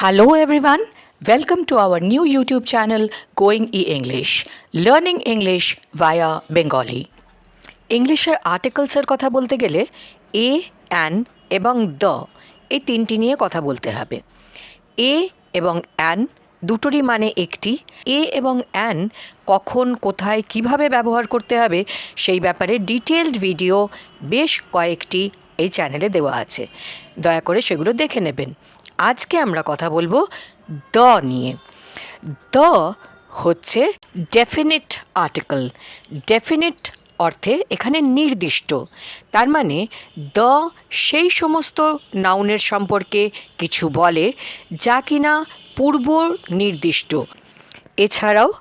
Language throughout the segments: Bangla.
Hello everyone, welcome to our new YouTube channel Going E English, learning English via Bengali. ইংলিশে আর্টিকেলসের কথা বলতে গেলে এ অ্যান এবং দ্য এই তিনটি নিয়ে কথা বলতে হবে। এ এবং অ্যান দুটোরই মানে একটি। এ এবং অ্যান কখন কোথায় কীভাবে ব্যবহার করতে হবে সেই ব্যাপারে ডিটেলড ভিডিও বেশ কয়েকটি এই চ্যানেলে দেওয়া আছে। দয়া করে সেগুলো দেখে নেবেন। আজকে আমরা কথা বলব দ নিয়ে। দ হচ্ছে ডেফিনিট আর্টিকেল ডেফিনিট অর্থে এখানে নির্দিষ্ট। তার মানে দ সেই সমস্ত নাউনের সম্পর্কে কিছু বলে যা কিনা পূর্ব নির্দিষ্ট। এছাড়াও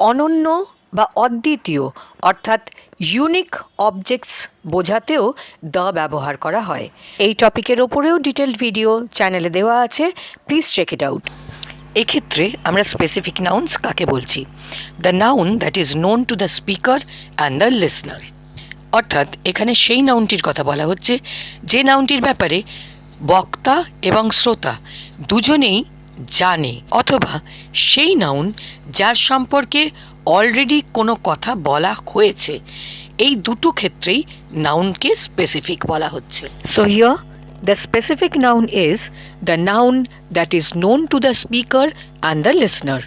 অনন্য বা অদ্বিতীয়, অর্থাৎ ইউনিক অবজেক্টস বোঝাতেও দ ব্যবহার করা হয়। এই টপিকের ওপরেও ডিটেলড ভিডিও চ্যানেলে দেওয়া আছে। প্লিজ চেক ইট আউট এক্ষেত্রে আমরা স্পেসিফিক নাউন্স কাকে বলছি? The noun that is known to the speaker and the listener অর্থাৎ এখানে সেই নাউনটির কথা বলা হচ্ছে। যে নাউনটির ব্যাপারে বক্তা এবং শ্রোতা দুজনেই জানে অথবা সেই নাউন যার সম্পর্কে অলরেডি কোনো কথা বলা হয়েছে। এই দুটো ক্ষেত্রেই নাউনকে স্পেসিফিক বলা হচ্ছে। So here the specific noun is the noun that is known to the speaker and the listener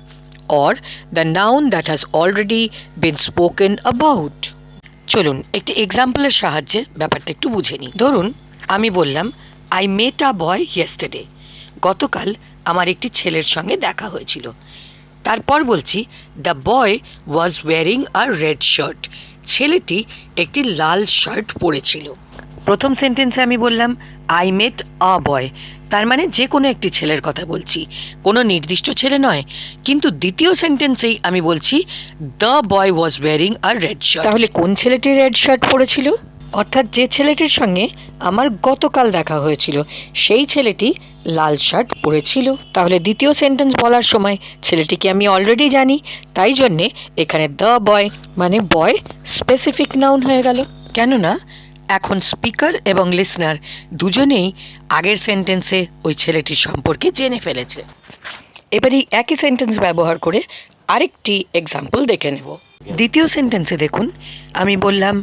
or the noun that has already been spoken about. চলুন একটি এক্সাম্পলের সাহায্যে ব্যাপারটা একটু বুঝে নিই। ধরুন আমি বললাম I met a boy yesterday গতকাল আমার একটি ছেলের সঙ্গে দেখা হয়েছিল। তারপর বলছি the boy was wearing a red shirt ছেলেটি একটি লাল শার্ট পরেছিল। প্রথম সেন্টেন্সে আমি বললাম আই মেট আ বয় তার মানে যে কোনো একটি ছেলের কথা বলছি। কোনো নির্দিষ্ট ছেলে নয়। কিন্তু দ্বিতীয় সেন্টেন্সেই আমি বলছি the boy was wearing a red shirt তাহলে কোন ছেলেটি রেড শার্ট পরেছিল? অর্থাৎ যে ছেলেটির সঙ্গে আমার গতকাল দেখা হয়েছিল, সেই ছেলেটি লাল শার্ট পরেছিল। তাহলে দ্বিতীয় সেন্টেন্স বলার সময় ছেলেটিকে আমি অলরেডি জানি, তাই জন্যে এখানে দ্য বয় মানে বয় স্পেসিফিক নাউন হয়ে গেল। কেননা এখন স্পিকার এবং লিসনার দুজনেই আগের সেন্টেন্সে ওই ছেলেটির সম্পর্কে জেনে ফেলেছে। এবার এই একই সেন্টেন্স ব্যবহার করে আরেকটি এক্সাম্পল দেখে নেব। দ্বিতীয় সেন্টেন্সে দেখুন, আমি বললাম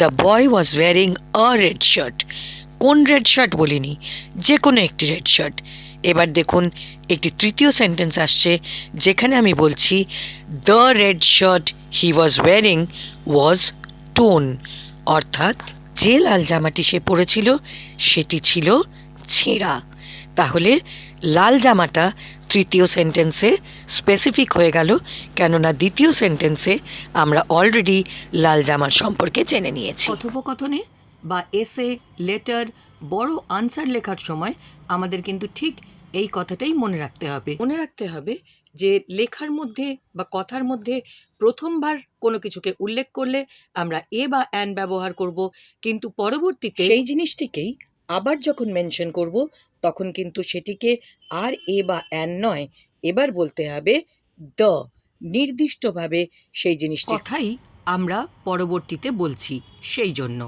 the boy was wearing a red shirt কোন রেড শার্ট বলিনি যে কোনো একটি রেড শার্ট এবার দেখুন, একটি তৃতীয় সেন্টেন্স আসছে, যেখানে আমি বলছি the red shirt he was wearing was tone অর্থাৎ যে লাল জামাটি সে পরেছিল, সেটি ছিল ছেঁড়া। তাহলে লাল জামাটা তৃতীয় সেন্টেন্সে স্পেসিফিক হয়ে গেল, কেননা দ্বিতীয় সেন্টেন্সে আমরা অলরেডি লাল জামার সম্পর্কে জেনে নিয়েছি। কথোপকথনে বা এসে লেটার বড় আনসার লেখার সময় আমাদের কিন্তু ঠিক এই কথাটাই মনে রাখতে হবে। মনে রাখতে হবে যে লেখার মধ্যে বা কথার মধ্যে প্রথমবার কোনো কিছুকে উল্লেখ করলে আমরা এ বা অ্যান ব্যবহার করব কিন্তু পরবর্তীতে সেই জিনিসটিকেই আবার যখন মেনশন করব তখন কিন্তু সেটিকে আর এ বা অ্যান নয় এবার বলতে হবে দ নির্দিষ্টভাবে সেই জিনিসটি কথাই আমরা পরবর্তীতে বলছি সেই জন্য।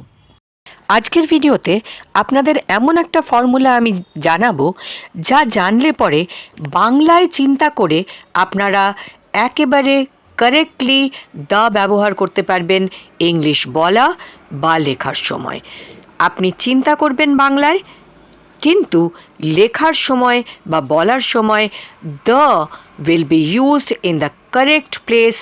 আজকের ভিডিওতে আপনাদের এমন একটা ফর্মুলা আমি জানাব, যা জানলে পরে বাংলায় চিন্তা করে আপনারা একেবারে কারেক্টলি দ্য ব্যবহার করতে পারবেন ইংলিশ বলা বা লেখার সময়। আপনি চিন্তা করবেন বাংলায়, কিন্তু লেখার সময় বা বলার সময় the will be used in the correct place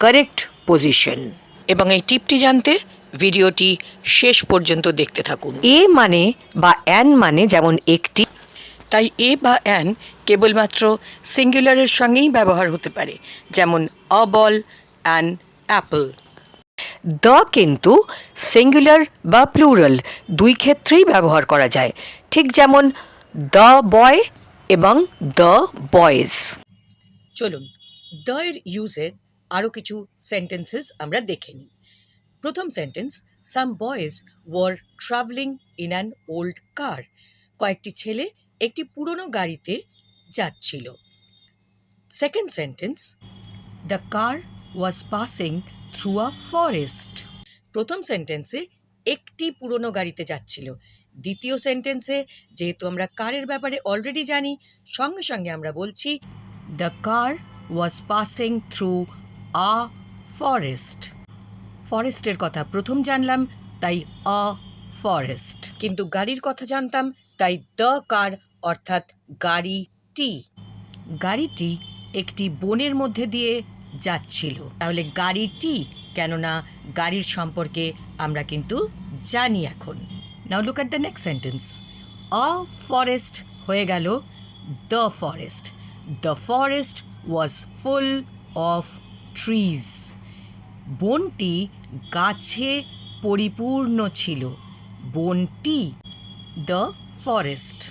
correct position এবং এই টিপটি জানতে ভিডিওটি শেষ পর্যন্ত দেখতে থাকুন। এ মানে বা অ্যান মানে যেমন একটি তাই এ বা অ্যান কেবলমাত্র সিঙ্গুলারের সঙ্গেই ব্যবহার হতে পারে যেমন a ball an apple. The কিন্তু সিঙ্গুলার বা প্লুরাল দুই ক্ষেত্রেই ব্যবহার করা যায় ঠিক যেমন দ্য বয় এবং দ্য বয়েজ। চলুন দ্য এর ইউজের আরও কিছু সেন্টেন্সেস আমরা দেখে নিই। প্রথম sentence some boys were travelling in an old car কয়েকটি ছেলে একটি পুরনো গাড়িতে যাচ্ছিল। Second sentence the car was passing through a forest প্রথম সেন্টেন্সে একটি পুরনো গাড়িতে যাচ্ছিল। দ্বিতীয় সেন্টেন্সে যেহেতু আমরা কারের ব্যাপারে অলরেডি জানি, সঙ্গে সঙ্গে আমরা বলছি the car was passing through a forest ফরেস্টের কথা। প্রথম জানলাম, তাই অ ফরেস্ট। কিন্তু গাড়ির কথা জানতাম, তাই দ্য কার, অর্থাৎ গাড়িটি গাড়িটি একটি বনের মধ্যে দিয়ে যাচ্ছিল। তাহলে গাড়িটি কেননা গাড়ির সম্পর্কে আমরা কিন্তু জানি এখন। Now look at the next sentence a forest হয়ে গেল the forest. The forest was full of trees. বনটি গাছে পরিপূর্ণ ছিল। বনটি দ্য ফরেস্ট।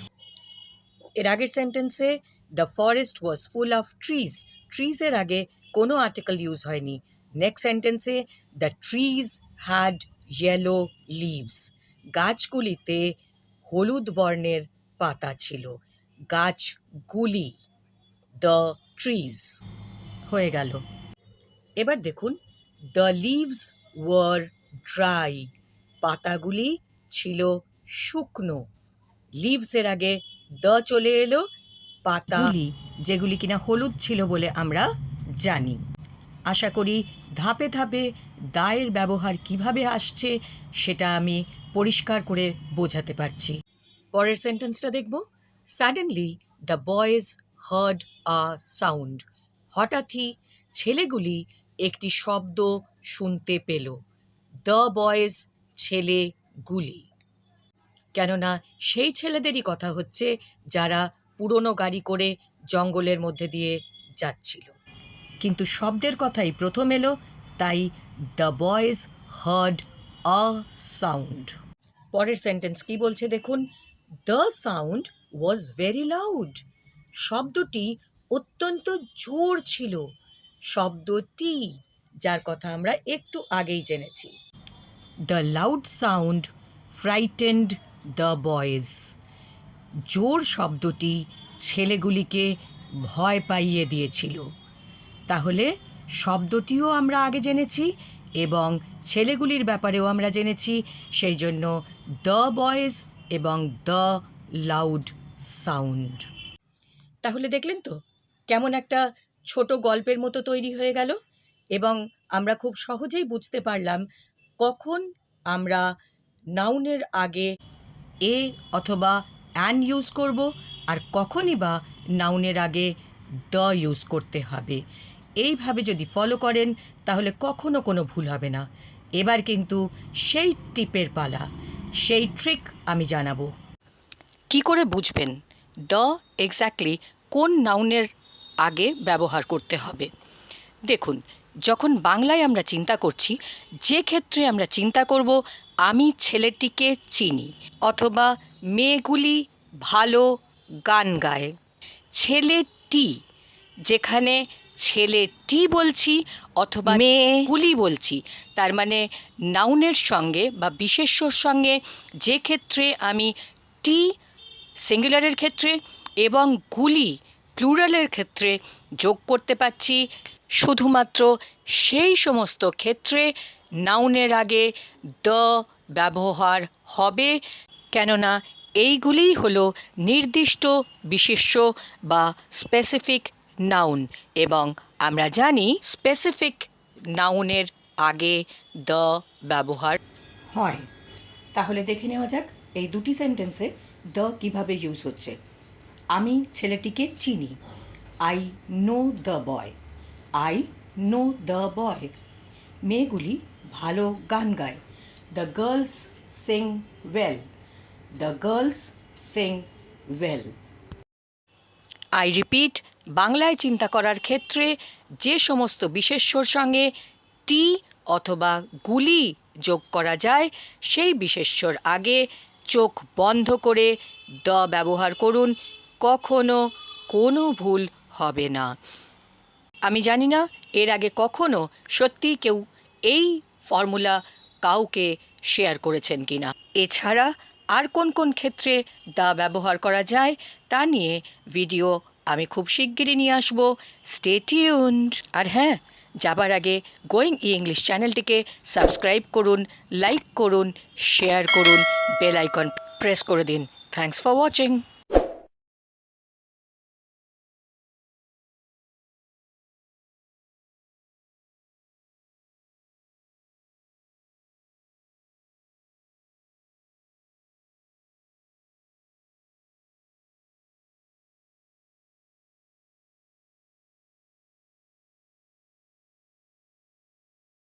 এর আগের সেন্টেন্সে the forest was full of trees ট্রিজের আগে কোনো আর্টিকেল ইউজ হয়নি। নেক্সট সেন্টেন্সে the trees had yellow leaves গাছগুলিতে হলুদ বর্ণের পাতা ছিল। গাছগুলি দ্য ট্রিজ হয়ে গেল। এবার দেখুন দ্য লিভস ওয়ার ড্রাই পাতাগুলি ছিল শুকনো। লিভসের আগে দ্য চলে এলো পাতাগুলি যেগুলি কিনা হলুদ ছিল বলে আমরা জানি। আশা করি ধাপে ধাপে দায়ের ব্যবহার কীভাবে আসছে সেটা আমি পরিষ্কার করে বোঝাতে পারছি। পরের সেন্টেন্সটা দেখব। Suddenly the boys heard a sound হঠাৎই ছেলেগুলি একটি শব্দ শুনতে পেল। দ্য বয়েজ ছেলে গুলি। কেননা সেই ছেলেদেরই কথা হচ্ছে যারা পুরনো গাড়ি করে জঙ্গলের মধ্যে দিয়ে যাচ্ছিল। কিন্তু শব্দের কথাই প্রথম এলো, তাই the boys heard a sound. পরের সেন্টেন্স কি বলছে দেখুন। The sound was very loud. শব্দটি অত্যন্ত জোর ছিল। শব্দটি, যার কথা আমরা একটু আগেই জেনেছি। The loud sound frightened the boys জোর শব্দটি ছেলেগুলিকে ভয় পাইয়ে দিয়েছিল। তাহলে শব্দটিও আমরা আগে জেনেছি এবং ছেলেগুলির ব্যাপারেও আমরা জেনেছি, সেই জন্য দ্য বয়েজ এবং দ্য লাউড সাউন্ড তাহলে দেখলেন তো, কেমন একটা ছোট গল্পের মতো তৈরি হয়ে গেল এবং আমরা খুব সহজেই বুঝতে পারলাম কখন আমরা নাউনের আগে এ অথবা অ্যান ইউজ করব আর কখনই বা নাউনের আগে দ্য ইউজ করতে হবে। এইভাবে যদি ফলো করেন তাহলে কখনো কোনো ভুল হবে না। এবার কিন্তু সেই টিপের পালা, সেই ট্রিক আমি জানাব। কি করে বুঝবেন? দ্য এক্স্যাক্টলি কোন নাউনের আগে ব্যবহার করতে হবে। দেখুন যখন বাংলায় আমরা চিন্তা করছি যে ক্ষেত্রে আমরা চিন্তা করব আমি ছেলেটিকে চিনি অথবা মেয়েগুলি ভালো গান গায়। ছেলেটি যেখানে ছেলেটি বলছি অথবা মেয়েগুলি বলছি তার মানে নাউনের সঙ্গে বা বিশেষ্যর সঙ্গে যে ক্ষেত্রে আমি টি সিঙ্গুলারের ক্ষেত্রে এবং গুলি প্লুরালের ক্ষেত্রে যোগ করতে পারছি। শুধুমাত্র সেই সমস্ত ক্ষেত্রে নাউনের আগে দ্য ব্যবহার হবে, কেননা এইগুলিই হলো নির্দিষ্ট বিশেষ্য বা স্পেসিফিক নাউন এবং আমরা জানি স্পেসিফিক নাউনের আগে দ্য ব্যবহার হয়। তাহলে দেখে নেওয়া যাক এই দুটি সেন্টেন্সে দ্য কীভাবে ইউজ হচ্ছে। আমি ছেলেটিকে চিনি। I know the boy I know the boy মেয়েগুলি ভালো গান গায়। The girls sing well the girls sing well I repeat বাংলায় চিন্তা করার ক্ষেত্রে যে সমস্ত বিশেষ্যর সঙ্গে টি অথবা গুলি যোগ করা যায়, সেই বিশেষ্যর আগে চোখ বন্ধ করে দ ব্যবহার করুন। কখনো কোনো ভুল হবে না। আমি জানি না এর আগে কখনো সত্যি কেউ এই ফর্মুলা কাউকে শেয়ার করেছেন কিনা এছাড়া আর কোন কোন ক্ষেত্রে দা ব্যবহার করা যায় তা নিয়ে ভিডিও আমি খুব শিগগিরই নিয়ে আসব। স্টে টিউনড আর হ্যাঁ যাবার আগে গোয়িং ই ইংলিশ চ্যানেলটিকে সাবস্ক্রাইব করুন, লাইক করুন, শেয়ার করুন, বেল আইকন প্রেস করে দিন। Thanks for watching